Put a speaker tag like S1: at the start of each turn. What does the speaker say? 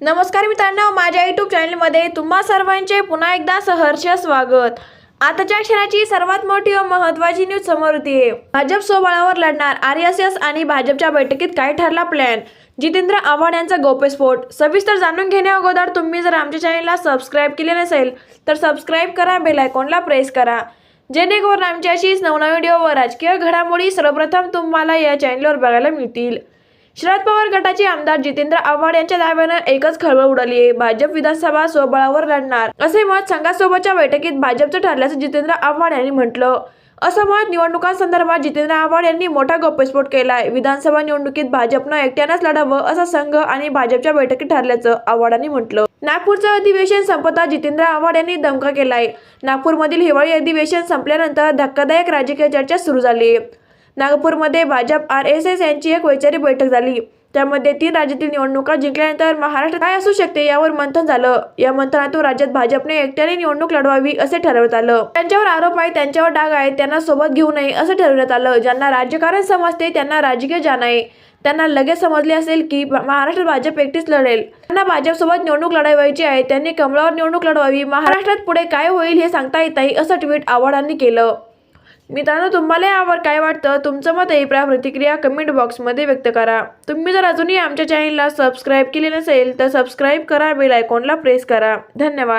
S1: नमस्कार मित्रांनो माझ्या यूट्यूब चॅनलमध्ये तुम्हा सर्वांचे पुन्हा एकदा सहर्ष स्वागत. आताच्या क्षणाची सर्वात मोठी व महत्त्वाची न्यूज समोर आहे भाजप स्वबळावर लढणार आर एस एस आणि भाजपच्या बैठकीत काय ठरला प्लॅन जितेंद्र आव्हाड यांचा गोपेस्फोट सविस्तर जाणून घेण्या अगोदर तुम्ही जर आमच्या चॅनलला सबस्क्राईब केले नसेल तर सबस्क्राईब करा बेलायकॉनला प्रेस करा. जेणेकरून आमच्या अशीच नवनवीन व्हिडिओ व राजकीय घडामोडी सर्वप्रथम तुम्हाला या चॅनलवर बघायला मिळतील. शरद पवार गटाचे आमदार जितेंद्र आव्हाड यांच्या दाव्यानं एकच खळबळ उडाली आहे. भाजप विधानसभा स्वबळावर लढणार. असे मत संघासोबतच्या बैठकीत भाजपचं ठरल्याचं जितेंद्र आव्हाड यांनी म्हटलं. असं मत निवडणुकांसंदर्भात जितेंद्र आव्हाड यांनी मोठा गप्पस्फोट केलाय. विधानसभा निवडणुकीत भाजपनं एकट्यानंच लढावं असं संघ आणि भाजपच्या बैठकीत ठरल्याचं आव्हाडांनी म्हटलं. नागपूरचं अधिवेशन संपता जितेंद्र आव्हाड यांनी दमका केलाय. नागपूरमधील हिवाळी अधिवेशन संपल्यानंतर धक्कादायक राजकीय चर्चा सुरू झाली. नागपूरमध्ये भाजप आर एस एस यांची एक वैचारिक बैठक झाली. त्यामध्ये तीन राज्यातील निवडणुका जिंकल्यानंतर महाराष्ट्र काय असू शकते यावर मंथन झालं. या मंथनातून राज्यात भाजपने एकट्याने निवडणूक लढवावी असे ठरवण्यात आलं. त्यांच्यावर आरोप आहे त्यांच्यावर डाग आहे त्यांना सोबत घेऊ नये असं ठरवण्यात आलं. ज्यांना राजकारण समजते त्यांना राजकीय जाण आहे त्यांना लगेच समजले असेल की महाराष्ट्र भाजप एकटीच लढेल. त्यांना भाजपसोबत निवडणूक लढवायची आहे त्यांनी कमळावर निवडणूक लढवावी. महाराष्ट्रात पुढे काय होईल हे सांगता येत नाही असं ट्विट आव्हाडांनी केलं. मित्रांनो तुम्हाला यावर काय वाटतं? तुमचं मत अभिप्राय प्रतिक्रिया कमेंट बॉक्समध्ये व्यक्त करा. तुम्ही जर अजूनही आमच्या चॅनलला सबस्क्राईब केले नसेल तर सबस्क्राईब करा. बेल आयकॉनला प्रेस करा. धन्यवाद.